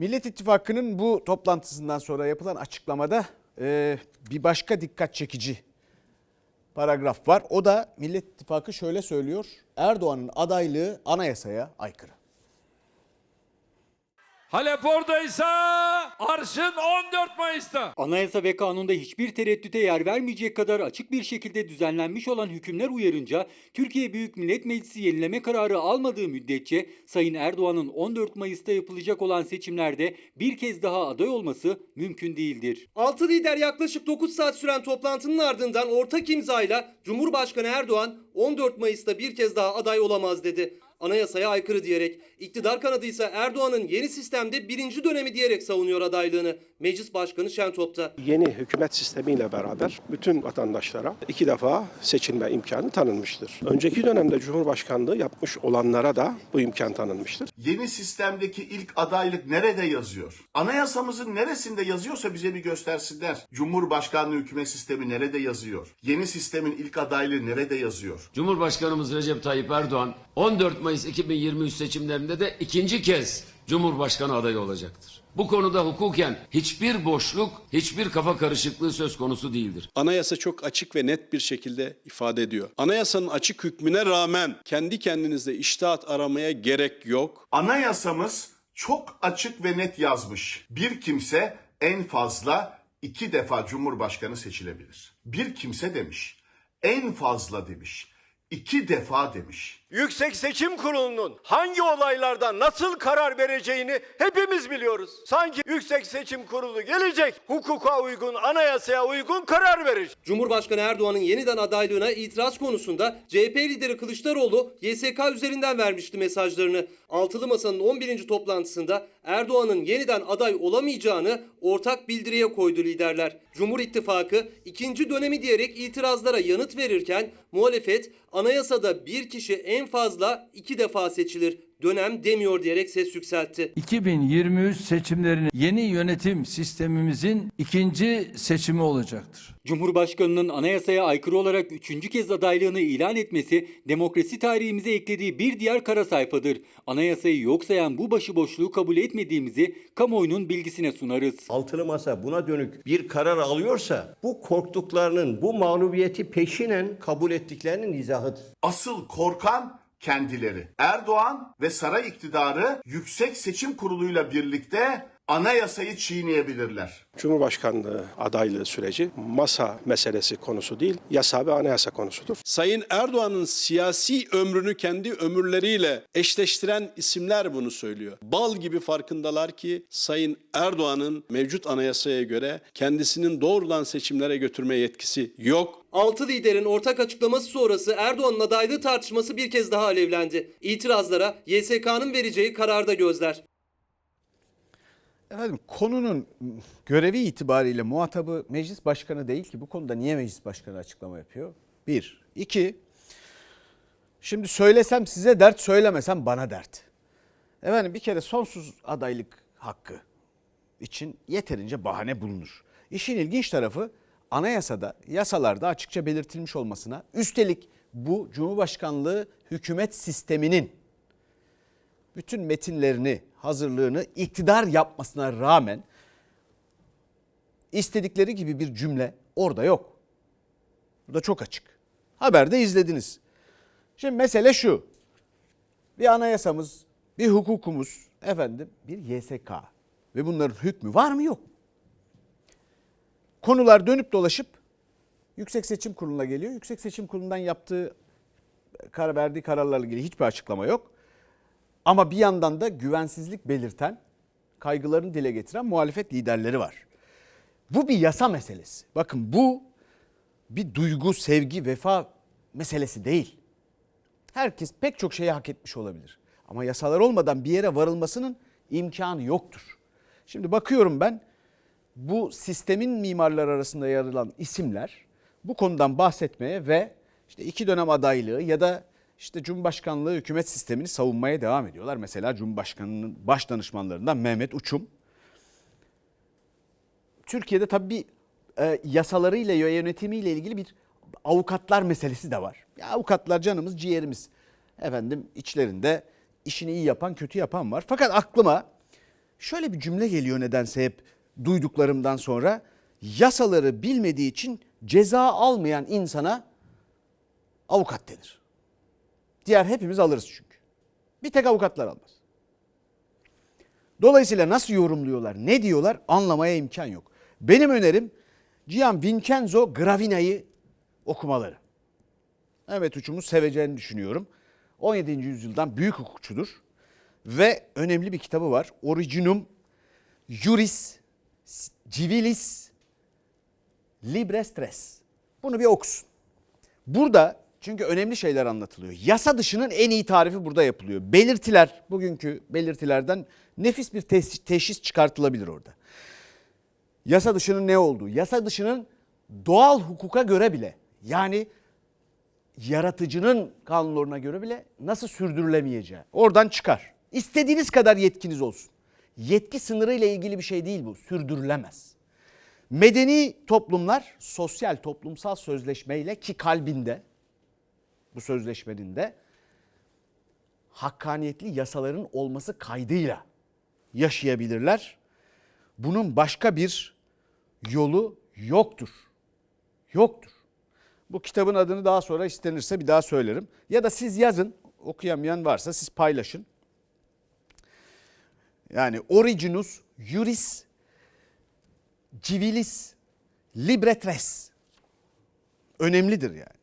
Millet İttifakı'nın bu toplantısından sonra yapılan açıklamada e, bir başka dikkat çekici paragraf var. O da Millet İttifakı şöyle söylüyor. Erdoğan'ın adaylığı anayasaya aykırı. Halep oradaysa arşın 14 Mayıs'ta. Anayasa ve kanunda hiçbir tereddüte yer vermeyecek kadar açık bir şekilde düzenlenmiş olan hükümler uyarınca Türkiye Büyük Millet Meclisi yenileme kararı almadığı müddetçe Sayın Erdoğan'ın 14 Mayıs'ta yapılacak olan seçimlerde bir kez daha aday olması mümkün değildir. Altı lider yaklaşık 9 saat süren toplantının ardından ortak imzayla Cumhurbaşkanı Erdoğan 14 Mayıs'ta bir kez daha aday olamaz dedi. Anayasaya aykırı diyerek iktidar kanadı ise Erdoğan'ın yeni sistemde birinci dönemi diyerek savunuyor adaylığını. Meclis Başkanı Şentop'ta. Yeni hükümet sistemiyle beraber bütün vatandaşlara iki defa seçilme imkanı tanınmıştır. Önceki dönemde Cumhurbaşkanlığı yapmış olanlara da bu imkan tanınmıştır. Yeni sistemdeki ilk adaylık nerede yazıyor? Anayasamızın neresinde yazıyorsa bize bir göstersinler. Cumhurbaşkanlığı hükümet sistemi nerede yazıyor? Yeni sistemin ilk adaylığı nerede yazıyor? Cumhurbaşkanımız Recep Tayyip Erdoğan 14 Mayıs 2023 seçimlerinde de ikinci kez Cumhurbaşkanı adayı olacaktır. Bu konuda hukuken hiçbir boşluk, hiçbir kafa karışıklığı söz konusu değildir. Anayasa çok açık ve net bir şekilde ifade ediyor. Anayasanın açık hükmüne rağmen kendi kendinizde iştahat aramaya gerek yok. Anayasamız çok açık ve net yazmış. Bir kimse en fazla iki defa Cumhurbaşkanı seçilebilir. Bir kimse demiş. En fazla demiş. İki defa demiş. Yüksek Seçim Kurulu'nun hangi olaylarda nasıl karar vereceğini hepimiz biliyoruz. Sanki Yüksek Seçim Kurulu gelecek, hukuka uygun, anayasaya uygun karar verecek. Cumhurbaşkanı Erdoğan'ın yeniden adaylığına itiraz konusunda CHP lideri Kılıçdaroğlu YSK üzerinden vermişti mesajlarını. Altılı Masa'nın 11. toplantısında Erdoğan'ın yeniden aday olamayacağını ortak bildiriye koydu liderler. Cumhur İttifakı ikinci dönemi diyerek itirazlara yanıt verirken muhalefet anayasada bir kişi en fazla iki defa seçilir dönem demiyor diyerek ses yükseltti. 2023 seçimlerinin yeni yönetim sistemimizin ikinci seçimi olacaktır. Cumhurbaşkanının anayasaya aykırı olarak üçüncü kez adaylığını ilan etmesi demokrasi tarihimize eklediği bir diğer kara sayfadır. Anayasayı yok sayan bu başıboşluğu kabul etmediğimizi kamuoyunun bilgisine sunarız. Altılı Masa buna dönük bir karar alıyorsa bu korktuklarının, bu mağlubiyeti peşinen kabul ettiklerinin izahıdır. Asıl korkan kendileri. Erdoğan ve saray iktidarı Yüksek Seçim Kurulu'yla birlikte anayasayı çiğneyebilirler. Cumhurbaşkanlığı adaylığı süreci masa meselesi konusu değil, yasa ve anayasa konusudur. Sayın Erdoğan'ın siyasi ömrünü kendi ömürleriyle eşleştiren isimler bunu söylüyor. Bal gibi farkındalar ki Sayın Erdoğan'ın mevcut anayasaya göre kendisinin doğrudan seçimlere götürme yetkisi yok. Altı liderin ortak açıklaması sonrası Erdoğan'ın adaylığı tartışması bir kez daha alevlendi. İtirazlara YSK'nın vereceği kararda gözler. Efendim konunun görevi itibariyle muhatabı meclis başkanı değil ki bu konuda niye meclis başkanı açıklama yapıyor? Bir. iki. Şimdi söylesem size dert söylemesem bana dert. Efendim bir kere sonsuz adaylık hakkı için yeterince bahane bulunur. İşin ilginç tarafı anayasada, yasalarda açıkça belirtilmiş olmasına üstelik bu Cumhurbaşkanlığı hükümet sisteminin bütün metinlerini, hazırlığını iktidar yapmasına rağmen istedikleri gibi bir cümle orada yok. Bu da çok açık. Haberde izlediniz. Şimdi mesele şu. Bir anayasamız, bir hukukumuz, efendim bir YSK ve bunların hükmü var mı yok. Konular dönüp dolaşıp Yüksek Seçim Kurulu'na geliyor. Yüksek Seçim Kurulu'ndan yaptığı karar verdiği kararlarla ilgili hiçbir açıklama yok. Ama bir yandan da güvensizlik belirten, kaygılarını dile getiren muhalefet liderleri var. Bu bir yasa meselesi. Bakın bu bir duygu, sevgi, vefa meselesi değil. Herkes pek çok şeyi hak etmiş olabilir. Ama yasalar olmadan bir yere varılmasının imkanı yoktur. Şimdi bakıyorum ben bu sistemin mimarları arasında yer alan isimler bu konudan bahsetmeye ve işte iki dönem adaylığı ya da işte Cumhurbaşkanlığı hükümet sistemini savunmaya devam ediyorlar. Mesela Cumhurbaşkanı'nın baş danışmanlarından Mehmet Uçum. Türkiye'de tabii bir e, yasalarıyla yönetimiyle ilgili bir avukatlar meselesi de var. Ya avukatlar canımız ciğerimiz. Efendim içlerinde işini iyi yapan kötü yapan var. Fakat aklıma şöyle bir cümle geliyor nedense hep duyduklarımdan sonra. Yasaları bilmediği için ceza almayan insana avukat denir. Diğer hepimiz alırız çünkü. Bir tek avukatlar almaz. Dolayısıyla nasıl yorumluyorlar, ne diyorlar anlamaya imkan yok. Benim önerim Gian Vincenzo Gravina'yı okumaları. Mehmet Uçum'u seveceğini düşünüyorum. 17. yüzyıldan büyük hukukçudur. Ve önemli bir kitabı var. Originum Juris Civilis Libres Tres. Bunu bir okusun. Burada çünkü önemli şeyler anlatılıyor. Yasa dışının en iyi tarifi burada yapılıyor. Belirtiler, bugünkü belirtilerden nefis bir teşhis, çıkartılabilir orada. Yasa dışının ne olduğu, yasa dışının doğal hukuka göre bile yani yaratıcının kanunlarına göre bile nasıl sürdürülemeyeceği oradan çıkar. İstediğiniz kadar yetkiniz olsun. Yetki sınırı ile ilgili bir şey değil bu. Sürdürülemez. Medeni toplumlar sosyal toplumsal sözleşmeyle ki kalbinde bu sözleşmenin de hakkaniyetli yasaların olması kaydıyla yaşayabilirler. Bunun başka bir yolu yoktur. Yoktur. Bu kitabın adını daha sonra istenirse bir daha söylerim. Ya da siz yazın, okuyamayan varsa siz paylaşın. Yani Originus Juris Civilis Libretres. Önemlidir yani.